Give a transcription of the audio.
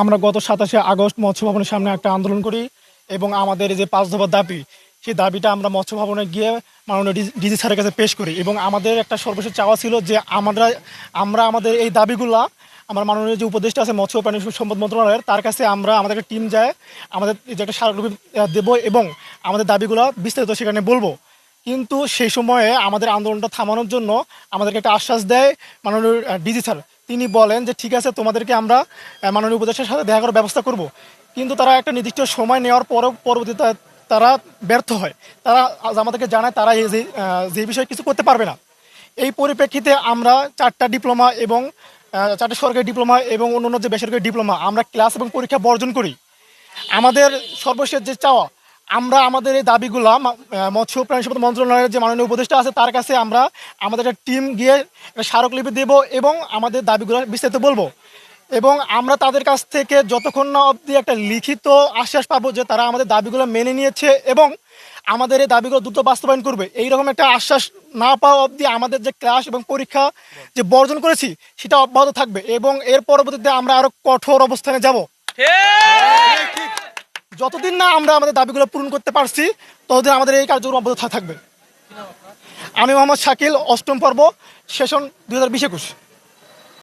আমরা গত সাতাশে আগস্ট মৎস্য ভবনের সামনে একটা আন্দোলন করি এবং আমাদের যে পাঁচ দফার দাবি, সেই দাবিটা আমরা মৎস্য ভবনে গিয়ে মাননীয় ডিজি স্যারের কাছে পেশ করি এবং আমাদের একটা সর্বশেষ চাওয়া ছিল যে আমরা আমরা আমাদের এই দাবিগুলা, আমার মাননীয় যে উপদেষ্টা আছে মৎস্য প্রাণী সম্পদ মন্ত্রণালয়ের, তার কাছে আমরা আমাদের একটা টিম যায়, আমাদের যে একটা স্মারকলিপি দেবো এবং আমাদের দাবিগুলো বিস্তারিত সেখানে বলব। কিন্তু সেই সময়ে আমাদের আন্দোলনটা থামানোর জন্য আমাদেরকে একটা আশ্বাস দেয় মাননীয় ডিজি স্যার তিনি বলেন যে, ঠিক আছে, তোমাদেরকে আমরা মাননীয় উপদেষ্টার সাথে দেখা করার ব্যবস্থা করব। কিন্তু তারা একটা নির্দিষ্ট সময় নেওয়ার পরও পরবর্তীতে তারা ব্যর্থ হয়। তারা আমাদেরকে জানায়, তারা যে বিষয়ে কিছু করতে পারবে না। এই পরিপ্রেক্ষিতে আমরা চারটা ডিপ্লোমা এবং চারটা সরকারি ডিপ্লোমা এবং অন্যান্য যে বেসরকারি ডিপ্লোমা, আমরা ক্লাস এবং পরীক্ষা বর্জন করি। আমাদের সর্বশেষ যে চাওয়া আমরা আমাদের এই দাবিগুলো মৎস্য প্রাণী সম্পদ মন্ত্রণালয়ের যে মাননীয় উপদেষ্টা আছে, তার কাছে আমরা আমাদের একটা টিম গিয়ে স্মারকলিপি দেব এবং আমাদের দাবিগুলো বিস্তারিত বলব। এবং আমরা তাদের কাছ থেকে যতক্ষণ না অবধি একটা লিখিত আশ্বাস পাবো যে তারা আমাদের দাবিগুলো মেনে নিয়েছে এবং আমাদের এই দাবিগুলো দ্রুত বাস্তবায়ন করবে, এইরকম একটা আশ্বাস না পাওয়া অবধি আমাদের যে ক্লাস এবং পরীক্ষা যে বর্জন করেছি, সেটা অব্যাহত থাকবে এবং এর পরবর্তীতে আমরা আরও কঠোর অবস্থানে যাব। যতদিন না আমরা আমাদের দাবিগুলো পূরণ করতে পারছি, ততদিন আমাদের এই কার্যক্রম অব্যাহত থাকবে। আমি মোহাম্মদ শাকিল, অষ্টম পর্ব, সেশন দু হাজার